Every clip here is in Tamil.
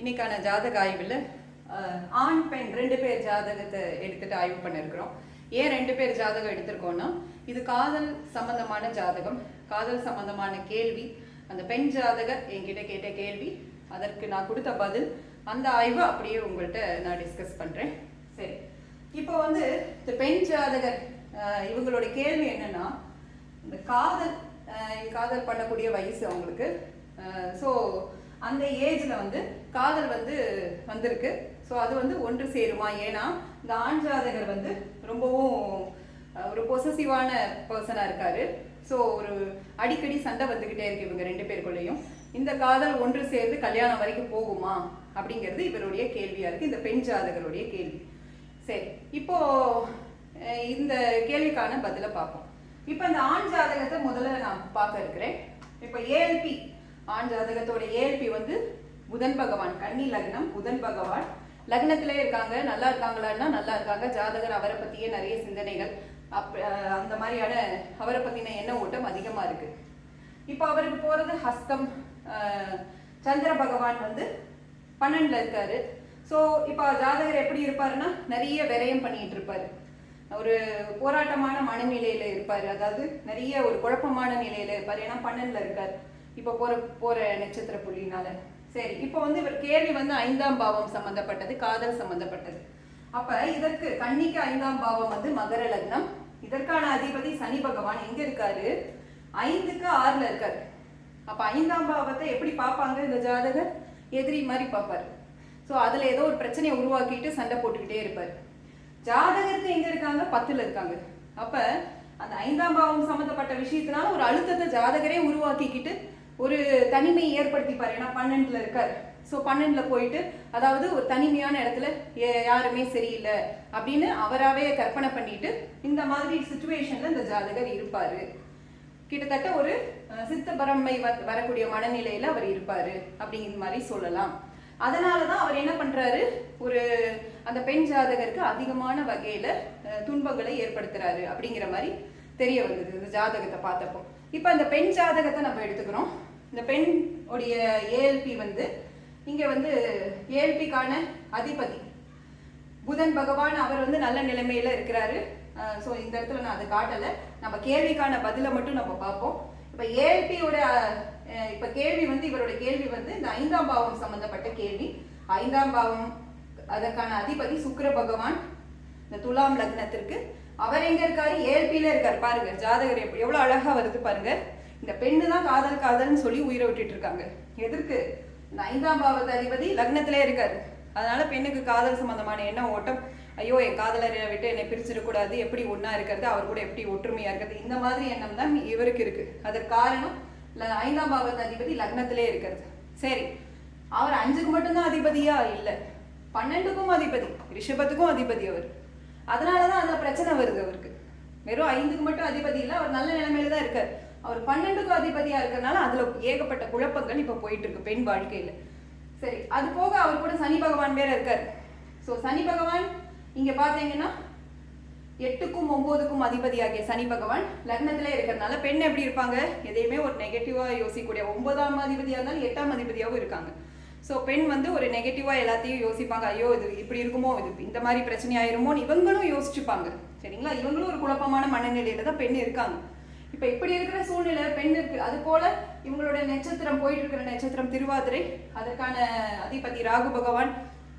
இன்னைக்கான ஜாதக ஆய்வில் ஆண் பெண் ரெண்டு பேர் ஜாதகத்தை எடுத்துட்டு ஆய்வு பண்ணிருக்கிறோம். ஏன் ரெண்டு பேர் ஜாதகம் எடுத்திருக்கோம்னா இது காதல் சம்பந்தமான ஜாதகம். காதல் சம்பந்தமான கேள்வி. அந்த பெண் ஜாதகர் என்கிட்ட கேட்ட கேள்வி அதற்கு நான் கொடுத்த பதில் அந்த ஆய்வை அப்படியே உங்கள்கிட்ட நான் டிஸ்கஸ் பண்ணுறேன் சரி. இப்போ வந்து இந்த பெண் ஜாதகர் இவங்களோட கேள்வி என்னன்னா இந்த காதல் காதல் பண்ணக்கூடிய வயசு அவங்களுக்கு. ஸோ அந்த ஏஜில் வந்து காதல் வந்து வந்திருக்கு. ஸோ அது வந்து ஒன்று சேருமா? ஏன்னா இந்த ஆண் ஜாதகர் வந்து ரொம்பவும் ஒரு பொசசிவான பர்சனாக இருக்காரு. ஸோ ஒரு அடிக்கடி சண்டை வந்துக்கிட்டே இருக்கு இவங்க ரெண்டு பேருக்குள்ளேயும். இந்த காதல் ஒன்று சேர்ந்து கல்யாணம் வரைக்கும் போகுமா? அப்படிங்கிறது இவருடைய கேள்வியாக இருக்குது இந்த பெண் ஜாதகருடைய கேள்வி. சரி இப்போ இந்த கேள்விக்கான பதிலை பார்ப்போம். இப்போ இந்த ஆண் ஜாதகத்தை முதல்ல நான் பார்க்க இருக்கிறேன். இப்போ ஏஎல்பி ஆண் ஜாதகத்தோட ஏஎல்பி வந்து புதன் பகவான் கன்னி லக்னம் புதன் பகவான். லக்னத்திலே இருக்காங்க நல்லா இருக்காங்களான்னா நல்லா இருக்காங்க. ஜாதகர் அவரை பத்தியே நிறைய சிந்தனைகள். அப் அந்த மாதிரியான அவரை பத்தின எண்ண ஓட்டம் அதிகமா இருக்கு. இப்போ அவருக்கு போறது ஹஸ்தம். சந்திர பகவான் வந்து பன்னெண்டுல இருக்காரு. ஸோ இப்போ ஜாதகர் எப்படி இருப்பாருன்னா நிறைய விரயம் பண்ணிட்டு இருப்பாரு. ஒரு போராட்டமான மனநிலையில இருப்பாரு. அதாவது நிறைய ஒரு குழப்பமான நிலையில இருப்பாரு. ஏன்னா பன்னெண்டுல இருக்காரு. இப்போ போகிற போகிற நட்சத்திர புள்ளினால. சரி இப்போ வந்து இவர் கேள்வி வந்து ஐந்தாம் பாவம் சம்மந்தப்பட்டது காதல் சம்மந்தப்பட்டது அப்போ இதற்கு கன்னிக்கு ஐந்தாம் பாவம் வந்து மகர லக்னம். இதற்கான அதிபதி சனி பகவான் எங்கே இருக்காரு? ஐந்துக்கு ஆறில் இருக்காரு. அப்போ ஐந்தாம் பாவத்தை எப்படி பார்ப்பாங்க இந்த ஜாதகர்? எதிரி மாதிரி பார்ப்பாரு. ஸோ அதில் ஏதோ ஒரு பிரச்சனையை உருவாக்கிட்டு சண்டை போட்டுக்கிட்டே இருப்பார். ஜாதகருக்கு எங்கே இருக்காங்க? பத்தில் இருக்காங்க. அப்போ அந்த ஐந்தாம் பாவம் சம்மந்தப்பட்ட விஷயத்தினால ஒரு அழுத்தத்தை ஜாதகரே உருவாக்கிக்கிட்டு ஒரு தனிமையை ஏற்படுத்திப்பார் ஏன்னா பன்னெண்டுல இருக்கார். ஸோ பன்னெண்டுல போயிட்டு அதாவது ஒரு தனிமையான இடத்துல ஏ- யாருமே சரியில்லை. அப்படின்னு அவராகவே கற்பனை பண்ணிட்டு இந்த மாதிரி சுச்சுவேஷன்ல இந்த ஜாதகர் இருப்பாரு. கிட்டத்தட்ட ஒரு சித்தபரமை சித்த வரக்கூடிய மனநிலையில அவர் இருப்பாரு. அப்படிங்கிற மாதிரி சொல்லலாம். அதனாலதான் அவர் என்ன பண்றாரு? ஒரு அந்த பெண் ஜாதகருக்கு அதிகமான வகையில துன்பங்களை ஏற்படுத்துறாரு. அப்படிங்கிற மாதிரி தெரிய வந்தது இந்த ஜாதகத்தை பார்த்தப்போ. இப்போ அந்த பெண் ஜாதகத்தை நம்ம எடுத்துக்கிறோம். இந்த பெண் உடைய ஏஎல்பி வந்து இங்கே வந்து ஏஎல்பிக்கான அதிபதி. புதன் பகவான் அவர் வந்து நல்ல நிலைமையில் இருக்கிறாரு. ஸோ இந்த இடத்துல நான் அதை காட்டலை. நம்ம கேள்விக்கான பதிலை மட்டும் நம்ம பார்ப்போம். இப்போ ஏஎல்பியோட இப்போ கேள்வி வந்து இவரோட கேள்வி வந்து இந்த ஐந்தாம் பாவம் சம்மந்தப்பட்ட கேள்வி. ஐந்தாம் பாவம் அதற்கான அதிபதி சுக்கர பகவான் இந்த துலாம் லக்னத்திற்கு. அவர் எங்க இருக்காரு? ஏஎல்பியில இருக்காரு. பாருங்க ஜாதகர் எப்படி எவ்வளவு அழகா வருது பாருங்க. இந்த பெண்ணு தான் காதல் காதல்னு சொல்லி உயிரை விட்டுட்டு இருக்காங்க. எதற்கு? இந்த ஐந்தாம் பாவத்து அதிபதி லக்னத்திலே இருக்காரு. அதனால பெண்ணுக்கு காதல் சம்பந்தமான எண்ணம் ஓட்டம். ஐயோ என் காதலரை விட்டு என்னை பிரிச்சிடக்கூடாது. எப்படி ஒன்றா இருக்கிறது? அவர் கூட எப்படி ஒற்றுமையாக இருக்கிறது? இந்த மாதிரி எண்ணம் தான் இவருக்கு இருக்குது அதற்கு காரணம் ஐந்தாம் பாவத்து அதிபதி லக்னத்திலே இருக்கிறது. சரி அவர் அஞ்சுக்கு மட்டும்தான் அதிபதியா? இல்லை. பன்னெண்டுக்கும் அதிபதி ரிஷபத்துக்கும் அதிபதி அவர். அதனாலதான் அந்த பிரச்சனை வருது அவருக்கு. வெறும் ஐந்துக்கு மட்டும் அதிபதி இல்லை அவர் நல்ல நிலைமையில தான் இருக்கார். அவர் பன்னெண்டுக்கும் அதிபதியா இருக்கறனால அதுல ஏகப்பட்ட குழப்பங்கள் இப்ப போயிட்டு இருக்கு பெண் வாழ்க்கையில. சரி அது போக அவர் கூட சனி பகவான் வேற இருக்காரு. சோ சனி பகவான் இங்க பாத்தீங்கன்னா எட்டுக்கும் ஒன்பதுக்கும் அதிபதியாகிய சனி பகவான் லக்னத்திலே இருக்கிறதுனால பெண் எப்படி இருப்பாங்க? எதையுமே ஒரு நெகட்டிவா யோசிக்கக்கூடிய ஒன்பதாம் அதிபதியா இருந்தாலும் எட்டாம் அதிபதியாகவும் இருக்காங்க. ஸோ பெண் வந்து ஒரு நெகட்டிவாக எல்லாத்தையும் யோசிப்பாங்க. ஐயோ இது இப்படி இருக்குமோ? இது இந்த மாதிரி பிரச்சனை ஆயிருமோன்னு இவங்களும் யோசிச்சுப்பாங்க. சரிங்களா? இவங்களும் ஒரு குழப்பமான மனநிலையில தான் பெண் இருக்காங்க. இப்ப இப்படி இருக்கிற சூழ்நிலை பெண் இருக்கு. அது போல இவங்களோட நட்சத்திரம் போயிட்டு இருக்கிற நட்சத்திரம் திருவாதிரை. அதற்கான அதிபதி ராகு பகவான்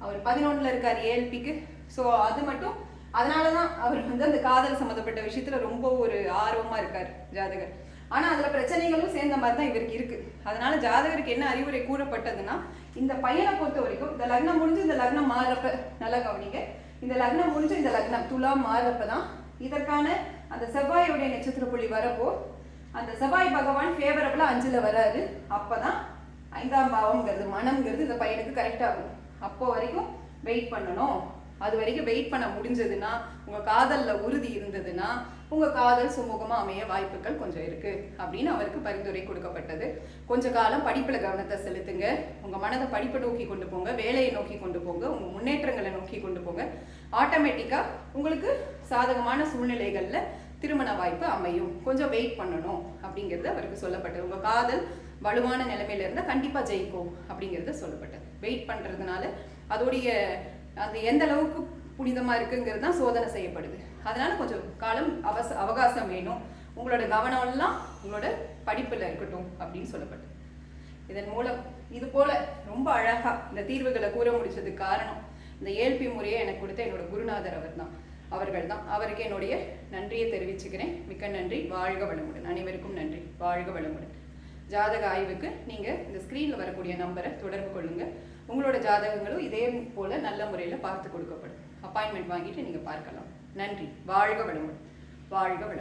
அவர் பதினொன்றில் இருக்கார் ஏஎல்பிக்கு ஸோ அது மட்டும் அதனாலதான் அவர் வந்து அந்த காதல் சம்மந்தப்பட்ட விஷயத்துல ரொம்ப ஒரு ஆர்வமா இருக்கார் ஜாதகர். ஆனா அதுல பிரச்சனைகளும் சேர்ந்த மாதிரி தான் இவருக்கு இருக்கு. அதனால ஜாதகருக்கு என்ன அறிவுரை கூறப்பட்டதுன்னா இந்த பையனை பொறுத்த வரைக்கும் இந்த லக்னம் முடிஞ்சு இந்த லக்னம் மாறுறப்ப நல்லா கவனிங்க. இந்த லக்னம் முடிஞ்சு இந்த லக்னம் துலா மாறுறப்ப தான் இதற்கான அந்த செவ்வாயோடைய நட்சத்திர புள்ளி வரப்போ அந்த செவ்வாய் பகவான் ஃபேவரபுளாக அஞ்சில் வராரு. அப்பதான் ஐந்தாம் பாவம்ங்கிறது மனம்ங்கிறது இந்த பையனுக்கு கரெக்டாகும் அப்போ வரைக்கும் வெயிட் பண்ணணும். அது வரைக்கும் வெயிட் பண்ண முடிஞ்சதுன்னா உங்கள் காதலில் உறுதி இருந்ததுன்னா உங்கள் காதல் சுமூகமாக அமைய வாய்ப்புகள் கொஞ்சம் இருக்குது அப்படின்னு அவருக்கு பரிந்துரை கொடுக்கப்பட்டது. கொஞ்ச காலம் படிப்பில் கவனத்தை செலுத்துங்க. உங்கள் மனதை படிப்பை நோக்கி கொண்டு போங்க. வேலையை நோக்கி கொண்டு போங்க. உங்கள் முன்னேற்றங்களை நோக்கி கொண்டு போங்க. ஆட்டோமேட்டிக்காக உங்களுக்கு சாதகமான சூழ்நிலைகளில் திருமண வாய்ப்பு அமையும். கொஞ்சம் வெயிட் பண்ணணும் அப்படிங்கிறது அவருக்கு சொல்லப்பட்டது. உங்கள் காதல் வலுவான நிலைமையில இருந்தால் கண்டிப்பாக ஜெயிக்கும் அப்படிங்கிறது சொல்லப்பட்டது. வெயிட் பண்ணுறதுனால அதோடைய அது எந்த அளவுக்கு புனிதமாக இருக்குங்கிறது தான் சோதனை செய்யப்படுது. அதனால கொஞ்சம் காலம் அவச அவகாசம் வேணும். உங்களோட கவனம்லாம் உங்களோட படிப்பில் இருக்கட்டும் அப்படின்னு சொல்லப்பட்டது. இதன் மூலம் இது போல ரொம்ப அழகா இந்த தீர்வுகளை கூற முடிச்சதுக்கு காரணம் இந்த ஏல்பி முறையை எனக்கு கொடுத்த என்னோட குருநாதர் அவர் தான் அவர்கள் தான். அவருக்கு என்னுடைய நன்றியை தெரிவிச்சுக்கிறேன். மிக்க நன்றி. வாழ்க வளமுடன். அனைவருக்கும் நன்றி. வாழ்க வளமுடன். ஜாதக ஆய்வுக்கு நீங்க இந்த ஸ்க்ரீனில் வரக்கூடிய நம்பரை தொடர்பு கொள்ளுங்க. உங்களோட ஜாதகங்களும் இதே போல நல்ல முறையில பார்த்து கொடுக்கப்படும். அப்பாயின்மெண்ட் வாங்கிட்டு நீங்க பார்க்கலாம். நன்றி. வாழ்க வளமுடன். வாழ்க வளம்